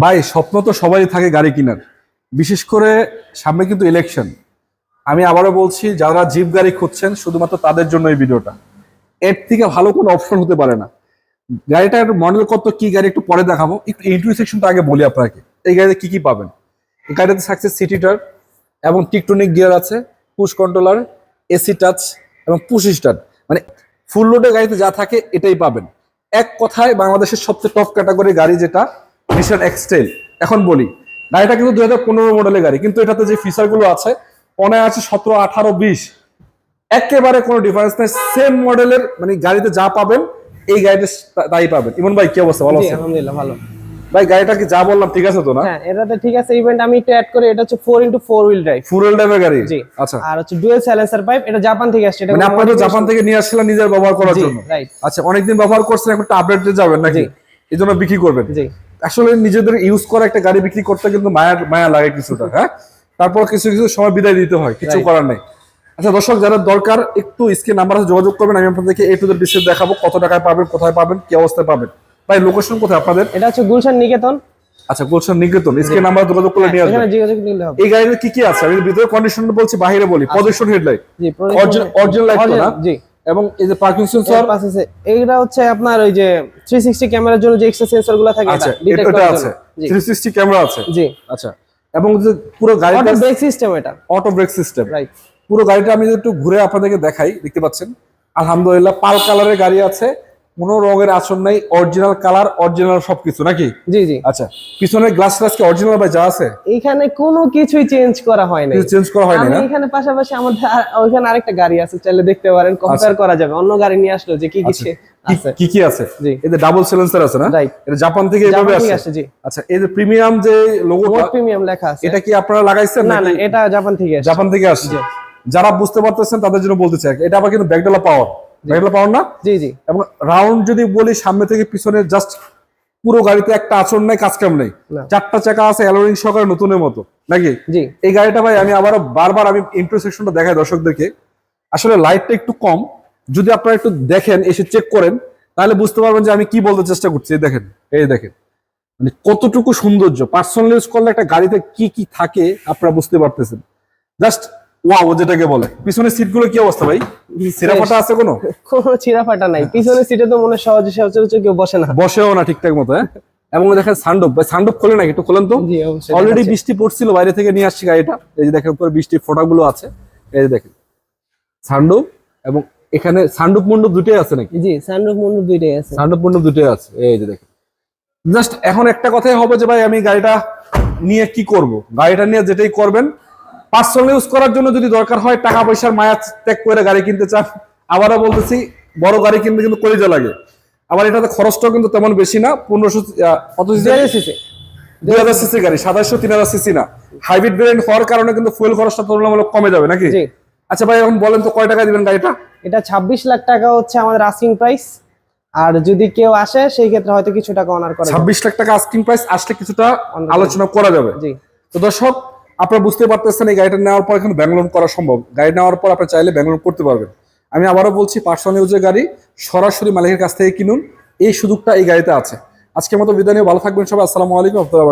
ভাই, স্বপ্ন তো সবারই থাকে গাড়ি কেনার। বিশেষ করে সামনে কিন্তু ইলেকশন আমি আবারও বলছি, যারা জিপ গাড়ি খুঁজছেন, শুধুমাত্র তাদের জন্য এই ভিডিওটা। এর থেকে ভালো কোনো অপশন হতে পারে না। গাড়িটার মডেল কত, কি গাড়ি, একটু পরে দেখাবো। একটু ইন্টারভিউ সেকশনটা আগে বলি আপনাকে। এই গাড়িতে কি কি পাবেন? এই গাড়িতে থাকছে সিটিটার এবং টিকটনিক গিয়ার আছে পুশ কন্ট্রোলার এসি টাচ এবং পুশ স্টার্ট মানে ফুল লোডের গাড়িতে যা থাকে, এটাই পাবেন। এক কথায় বাংলাদেশের সবচেয়ে টপ ক্যাটাগরি গাড়ি যেটা নিশান এক্সটেল এখন বলি গাড়িটা কিন্তু দুই হাজার পনেরো মডেলের গাড়ি কিন্তু এটাতে যে ফিচারগুলো আছে অনেক আছে সতেরো আঠারো বিশ। একেবারে কোনো ডিফারেন্স নেই সেম মডেলের মানে গাড়িতে যা পাবেন এই গাড়িতে তাই পাবেন। ইমন ভাই কি অবস্থা? ভালো আলহামদুলিল্লাহ ভালো। ভাই গাড়িটা কি যা বললাম ঠিক আছে তো না? হ্যাঁ এটাতে ঠিক আছে ইভেন্ট আমি একটু অ্যাড করে এটা হচ্ছে four into four wheel drive full ড্রাইভের গাড়ি? জি। আচ্ছা। আর হচ্ছে ডুয়েল সাইলেন্সার পাইপ এটা জাপান থেকে আসছে এটা মানে আপনারা জাপান থেকে নিয়ে আসছিলেন নিজের ব্যবহার করার জন্য? রাইট আচ্ছা অনেকদিন ব্যবহার করছেন এখন আপডেটে যাবেন নাকি? জি। এই জন্য বিক্রি করবেন। জি। আসলে নিজেদের ইউজ করা একটা গাড়ি বিক্রি করতে কিন্তু মায়া মায়া লাগে কিছুটা হ্যাঁ? তারপর কিছু কিছু সময় বিদায় দিতে হয় কিছু করার নেই। আচ্ছা দর্শক যারা দরকার একটু স্ক্রিন নাম্বারে যোগাযোগ করবেন আমি আপনাদেরকে এ টু ডিসপ্লে দেখাবো কত টাকায় পাবেন কোথায় পাবেন কি অবস্থায় পাবেন। ভাই লোকেশন কোথায় আপনাদের? এটা হচ্ছে গুলশান নিকেতন। আচ্ছা গুলশান নিকেতন স্ক্রিন নাম্বার যোগাযোগ করে নিয়ে আসবেন। এই গাড়িতে কি কি আছে? আমি ভিতরে কন্ডিশন বলছি বাইরে বলি পজিশন হেডলাইট জি অরিজিনাল লাইট না? জি। এবং এই যে পার্কিং সেন্সর আছে এইটা হচ্ছে আপনার ওই যে 360 ক্যামেরার জন্য যে এক্সট্রা সেন্সরগুলো থাকে এটা ডিটেক্ট করার আছে। জন্য। জি। 360 ক্যামেরা আছে। জি। আচ্ছা। এবং যে পুরো গাড়িটা অটো ব্রেক সিস্টেম এটা। অটো ব্রেক সিস্টেম রাইট পুরো গাড়িটা আমি একটু ঘুরে আপনাদেরকে দেখাই দেখতে পাচ্ছেন? আলহামদুলিল্লাহ পাল কালারের গাড়ি আছে। কোনো রঙের আসন নাই অরিজিনাল কালার অরিজিনাল সবকিছু নাকি? জি জি। আচ্ছা পিছনের গ্লাস গ্লাস কি অরিজিনাল ভাই যা আছে? এখানে কোনো কিছুই চেঞ্জ করা হয় নাই। কিছু চেঞ্জ করা হয়নি আমি না? এখানে পাশাপাশি আমাদের ওইখানে আরেকটা গাড়ি আছে চাইলে দেখতে পারেন কম্পেয়ার করা যাবে। অন্য গাড়ি নিয়ে আসলো যে কি কি আচ্ছা। আছে। কি কি আছে? জি। এতে ডাবল সিলেন্সার আছে না? Right. এটা জাপান থেকে এভাবে আসে? জি। আচ্ছা এই যে প্রিমিয়াম যে লোগোটা প্রিমিয়াম লেখা আছে। এটা কি আপনারা লাগাইছেন না না এটা জাপান থেকে আসছে জাপান থেকে আসছে যারা বুঝতে পারতেছেন তাদের জন্য বলতে চাই এটা আবার কিন্তু ব্যাকডালা পাওয়ার ব্যাকডালা পাওয়ার না? জি জি। এবং রাউন্ড যদি বলি সামনে থেকে পিছনে জাস্ট পুরো গাড়িতে একটা আচরণ নাই কাজ কাম নেই। চারটা চাকা আছে অ্যালোরিং সহকারে নতুনের মতো নাকি? জি। এই গাড়িটা ভাই আমি আবারও বারবার আমি ইন্টারসেকশনটা দেখাই দর্শকদেরকে। আসলে লাইটটা একটু কম। যদি আপনারা একটু দেখেন এসে চেক করেন তাহলে বুঝতে পারবেন যে আমি কি বলতে চেষ্টা করছি। এই দেখেন এই দেখেন। মানে কতটুকু সৌন্দর্য। পার্সোনাল ইউজ করলে একটা গাড়িতে কি কি থাকে আপনারা বুঝতে পারতেছেন। জাস্ট ওয়াও যেটাকে বলে। পিছনের সিটগুলো কি অবস্থা ভাই? সিরাফাটা আছে কোনো? কোনো ছিঁড়াফাটা নাই। পিছনের সিটে তো মনে সহজে সহজে কেউ বসে না। বসেও না ঠিকঠাক মতো হ্যাঁ? এবং দেখেন সান্ডপ ভাই সান্ডপ খোলে নাকি? একটু খোলেন তো? অলরেডি বৃষ্টি পড়ছিল বাইরে থেকে নিয়ে আসছি গাড়িটা। এই যে দেখেন উপরে বৃষ্টির ফোঁটাগুলো আছে। এই যে দেখেন সান্ডুপ এবং এখানে সান্ডুপ মন্ডপ দুটোই আছে নাকি? জি সানরুফ মন্ডপ দুইটাই আছে। সান্ডুপ মন্ডপ দুটোই আছে। এই যে দেখেন। জাস্ট এখন একটা কথাই হবে যে ভাই আমি গাড়িটা নিয়ে কি করব? গাড়িটা নিয়ে যেটাই করবেন পার্সোনাল ইউজ করার জন্য যদি দরকার হয় টাকা পয়সার মায়া ত্যাগ করে গাড়ি কিনতে চান। আবারও বলতেছি বড় গাড়ি কিনতে কিন্তু কলিজা লাগে। আবার এটাতে খরচটাও কিন্তু তেমন বেশি না পনেরোশো কত সিসি দুই হাজার সিসি গাড়ি সাতাশশো তিন হাজার সিসি না। হাইব্রিড ভেরিয়েন্ট হওয়ার কারণে কিন্তু ফুয়েল খরচটা তুলনামূলক কমে যাবে নাকি? আচ্ছা ভাই এখন বলেন তো কয় টাকা দিবেন গাড়িটা? এটা 26 লাখ টাকা হচ্ছে আমাদের আস্কিং প্রাইস আর যদি কেউ আসে সেই ক্ষেত্রে হয়তো কিছু টাকা অনার করে ছাব্বিশ লাখ টাকা আস্কিং প্রাইস আসলে কিছুটা আলোচনা করা যাবে। জি। তো দর্শক আপনারা বুঝতে পারতেছেন এই গাড়িটা নেওয়ার পর এখন ব্যাংলোন করা সম্ভব। গাড়ি নেওয়ার পর আপনি চাইলে ব্যাংলোন করতে পারবেন। আমি আবারও বলছি, পার্সোনাল ইউজের গাড়ি সরাসরি মালিকের কাছ থেকে কিনুন। এই সুযোগটা এই গাড়িতে আছে। আজকের মতো বিদায় নিয়ে ভালো থাকবেন সবাই। আসসালামু আলাইকুম, রহমতুল্লাহ